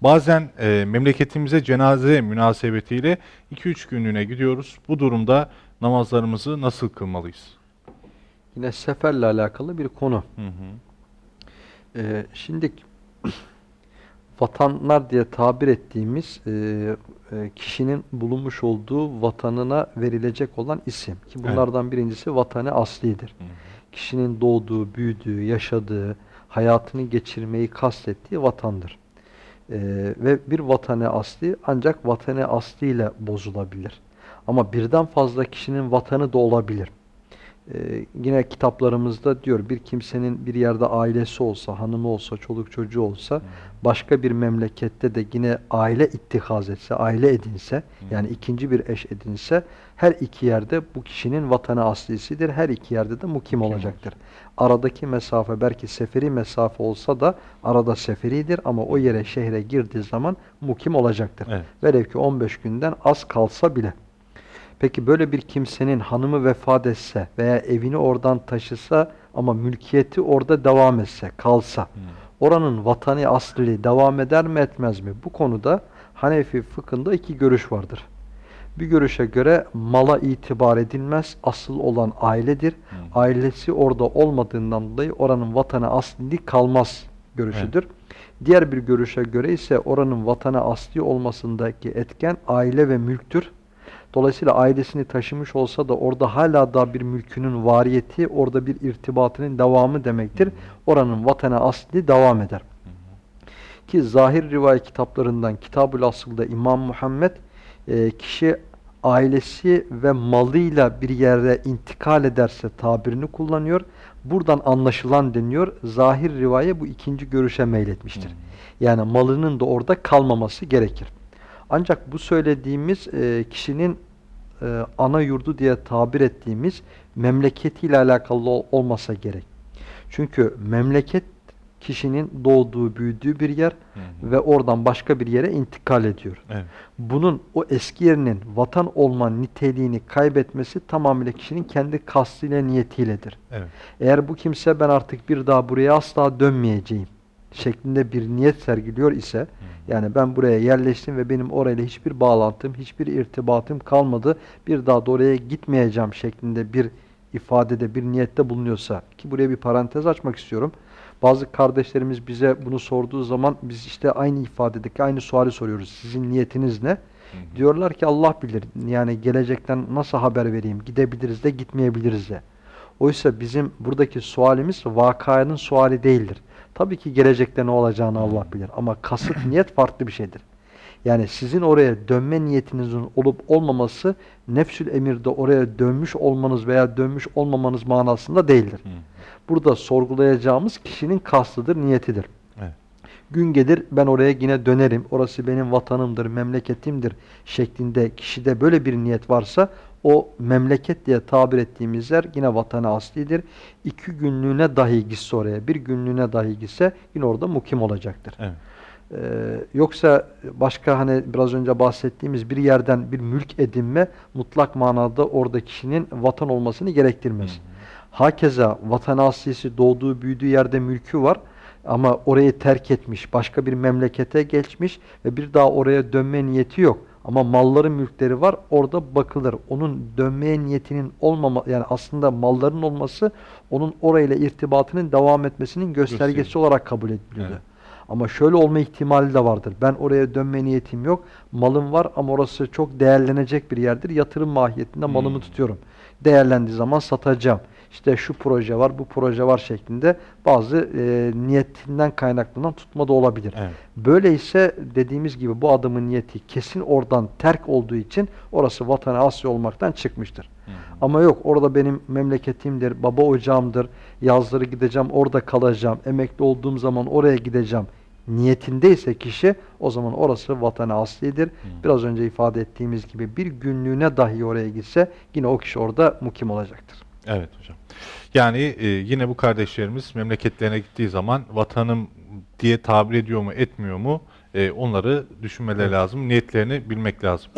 Bazen e, memleketimize cenaze münasebetiyle 2-3 günlüğüne gidiyoruz. Bu durumda namazlarımızı nasıl kılmalıyız? Yine seferle alakalı bir konu. Hı hı. Ee, şimdi vatanlar diye tabir ettiğimiz e, e, kişinin bulunmuş olduğu vatanına verilecek olan isim. Ki bunlardan birincisi vatanı aslidir. Hı hı. Kişinin doğduğu, büyüdüğü, yaşadığı, hayatını geçirmeyi kastettiği vatandır. Ee, ve bir vatanı asli ancak vatanı asli ile bozulabilir. Ama birden fazla kişinin vatanı da olabilir. Ee, yine kitaplarımızda diyor bir kimsenin bir yerde ailesi olsa, hanımı olsa, çoluk çocuğu olsa başka bir memlekette de yine aile ittihaz etse, aile edinse yani ikinci bir eş edinse her iki yerde bu kişinin vatanı aslisidir. Her iki yerde de mukim olacaktır. Aradaki mesafe belki seferi mesafe olsa da arada seferidir ama o yere şehre girdiği zaman mukim olacaktır. Evet. Velev ki 15 günden az kalsa bile. Peki böyle bir kimsenin hanımı vefat etse veya evini oradan taşısa ama mülkiyeti orada devam etse, kalsa oranın vatanı asli devam eder mi etmez mi? Bu konuda Hanefi fıkhında iki görüş vardır. Bir görüşe göre mala itibar edilmez, asıl olan ailedir. Ailesi orada olmadığından dolayı oranın vatanı asli kalmaz görüşüdür. Diğer bir görüşe göre ise oranın vatanı asli olmasındaki etken aile ve mülktür. Dolayısıyla ailesini taşımış olsa da orada hala da bir mülkünün variyeti, orada bir irtibatının devamı demektir. Oranın vatanı asli devam eder. Ki zahir rivayet kitaplarından Kitab-ül Asıl'da İmam Muhammed e, kişi ailesi ve malıyla bir yere intikal ederse tabirini kullanıyor. Buradan anlaşılan deniyor. Zahir rivayet bu ikinci görüşe meyletmiştir. Yani malının da orada kalmaması gerekir. Ancak bu söylediğimiz e, kişinin e, ana yurdu diye tabir ettiğimiz memleketiyle alakalı ol- olmasa gerek. Çünkü memleket kişinin doğduğu, büyüdüğü bir yer Hı hı. ve oradan başka bir yere intikal ediyor. Evet. Bunun o eski yerinin vatan olma niteliğini kaybetmesi tamamıyla kişinin kendi kastıyla niyetiyledir. Evet. Eğer bu kimse ben artık bir daha buraya asla dönmeyeceğim şeklinde bir niyet sergiliyor ise yani ben buraya yerleştim ve benim orayla hiçbir bağlantım, hiçbir irtibatım kalmadı. Bir daha da oraya gitmeyeceğim şeklinde bir ifadede, bir niyette bulunuyorsa ki buraya bir parantez açmak istiyorum. Bazı kardeşlerimiz bize bunu sorduğu zaman biz işte aynı ifadedeki aynı suali soruyoruz. Sizin niyetiniz ne? Diyorlar ki Allah bilir. Yani gelecekten nasıl haber vereyim? Gidebiliriz de gitmeyebiliriz de. Oysa bizim buradaki sualimiz vakanın suali değildir. Tabii ki gelecekte ne olacağını Allah bilir ama kasıt niyet farklı bir şeydir. Yani sizin oraya dönme niyetinizin olup olmaması nefsül emirde oraya dönmüş olmanız veya dönmüş olmamanız manasında değildir. Burada sorgulayacağımız kişinin kastıdır, niyetidir. Gün gelir ben oraya yine dönerim. Orası benim vatanımdır, memleketimdir şeklinde kişide böyle bir niyet varsa o memleket diye tabir ettiğimiz yer yine vatanı aslidir. İki günlüğüne dahi gitse oraya, bir günlüğüne dahi gitse yine orada mukim olacaktır. Evet. Ee, yoksa başka hani biraz önce bahsettiğimiz bir yerden bir mülk edinme mutlak manada orada kişinin vatan olmasını gerektirmez. Hakeza vatan aslisi doğduğu büyüdüğü yerde mülkü var ama orayı terk etmiş, başka bir memlekete geçmiş ve bir daha oraya dönme niyeti yok. Ama malları mülkleri var orada bakılır. Onun dönmeye niyetinin olmama yani aslında malların olması onun orayla irtibatının devam etmesinin göstergesi Gösteriyor. olarak kabul ediliyordu. Evet. Ama şöyle olma ihtimali de vardır. Ben oraya dönme niyetim yok. Malım var ama orası çok değerlenecek bir yerdir. Yatırım mahiyetinde malımı Hmm. tutuyorum. Değerlendiği zaman satacağım. İşte şu proje var, bu proje var şeklinde bazı e, niyetinden kaynaklanan tutma da olabilir. Evet. Böyleyse dediğimiz gibi bu adamın niyeti kesin oradan terk olduğu için orası vatanı asli olmaktan çıkmıştır. Ama yok orada benim memleketimdir, baba ocağımdır, yazları gideceğim orada kalacağım, emekli olduğum zaman oraya gideceğim niyetindeyse kişi o zaman orası vatanı aslidir. Biraz önce ifade ettiğimiz gibi bir günlüğüne dahi oraya gitse yine o kişi orada mukim olacaktır. Evet hocam. Yani e, yine bu kardeşlerimiz memleketlerine gittiği zaman vatanım diye tabir ediyor mu etmiyor mu e, onları düşünmeleri lazım. Niyetlerini bilmek lazım.